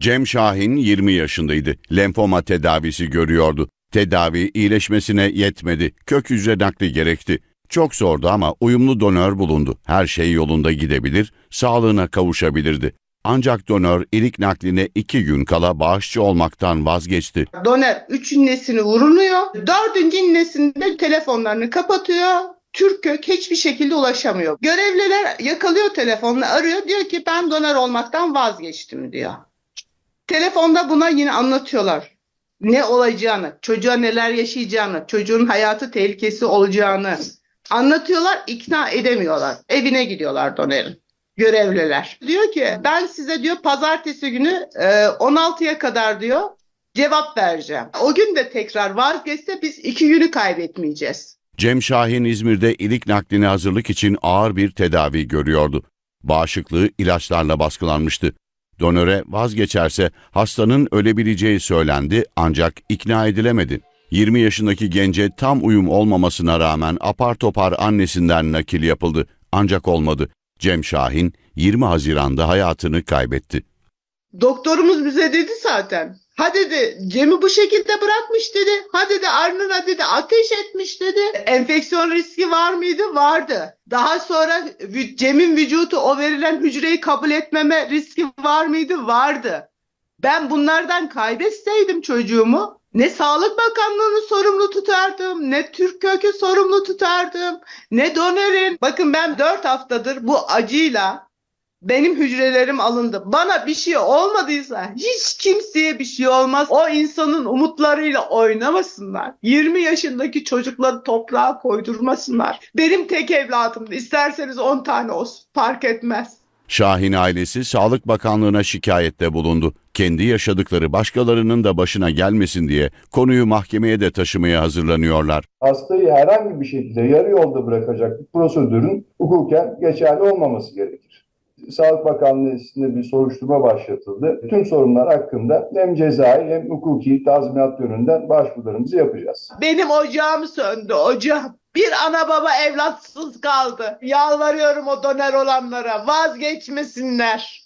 Cem Şahin 20 yaşındaydı. Lenfoma tedavisi görüyordu. Tedavi iyileşmesine yetmedi. Kök hücre nakli gerekti. Çok zordu ama uyumlu donör bulundu. Her şey yolunda gidebilir, sağlığına kavuşabilirdi. Ancak donör ilik nakline iki gün kala bağışçı olmaktan vazgeçti. Doner üç innesini vuruluyor. Dördüncü innesinde telefonlarını kapatıyor. Türkök hiçbir şekilde ulaşamıyor. Görevliler yakalıyor telefonla arıyor. Diyor ki ben doner olmaktan vazgeçtim diyor. Telefonda buna yine anlatıyorlar. Ne olacağını, çocuğa neler yaşayacağını, çocuğun hayatı tehlikesi olacağını anlatıyorlar, ikna edemiyorlar. Evine gidiyorlar Doner'in görevliler. Diyor ki ben size diyor pazartesi günü e, 16'ya kadar diyor cevap vereceğim. O gün de tekrar vazgeçse biz iki günü kaybetmeyeceğiz. Cem Şahin İzmir'de ilik nakline hazırlık için ağır bir tedavi görüyordu. Bağışıklığı ilaçlarla baskılanmıştı. Donöre vazgeçerse hastanın ölebileceği söylendi ancak ikna edilemedi. 20 yaşındaki gence tam uyum olmamasına rağmen apar topar annesinden nakil yapıldı ancak olmadı. Cem Şahin 20 Haziran'da hayatını kaybetti. Doktorumuz bize dedi zaten. Ha dedi Cem'i bu şekilde bırakmış dedi. Ha dedi Arnına dedi ateş etmiş dedi. Enfeksiyon riski var mıydı? Vardı. Daha sonra Cem'in vücudu o verilen hücreyi kabul etmeme riski var mıydı? Vardı. Ben bunlardan kaybetseydim çocuğumu ne Sağlık Bakanlığı'nı sorumlu tutardım, ne Türk Kök'ü sorumlu tutardım, ne Doner'in. Bakın ben 4 haftadır bu acıyla benim hücrelerim alındı. Bana bir şey olmadıysa hiç kimseye bir şey olmaz. O insanın umutlarıyla oynamasınlar. 20 yaşındaki çocukları toprağa koydurmasınlar. Benim tek evladımdı. İsterseniz 10 tane olsun fark etmez. Şahin ailesi Sağlık Bakanlığı'na şikayette bulundu. Kendi yaşadıkları başkalarının da başına gelmesin diye konuyu mahkemeye de taşımaya hazırlanıyorlar. hastayı herhangi bir şekilde yarı yolda bırakacak bir prosedürün hukuken geçerli olmaması gerekir. Sağlık Bakanlığı'nda bir soruşturma başlatıldı. Tüm sorunlar hakkında hem cezai hem hukuki tazminat yönünden başvurularımızı yapacağız. Benim ocağım söndü ocağım. Bir ana baba evlatsız kaldı. Yalvarıyorum o doner olanlara vazgeçmesinler.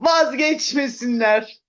Vazgeçmesinler.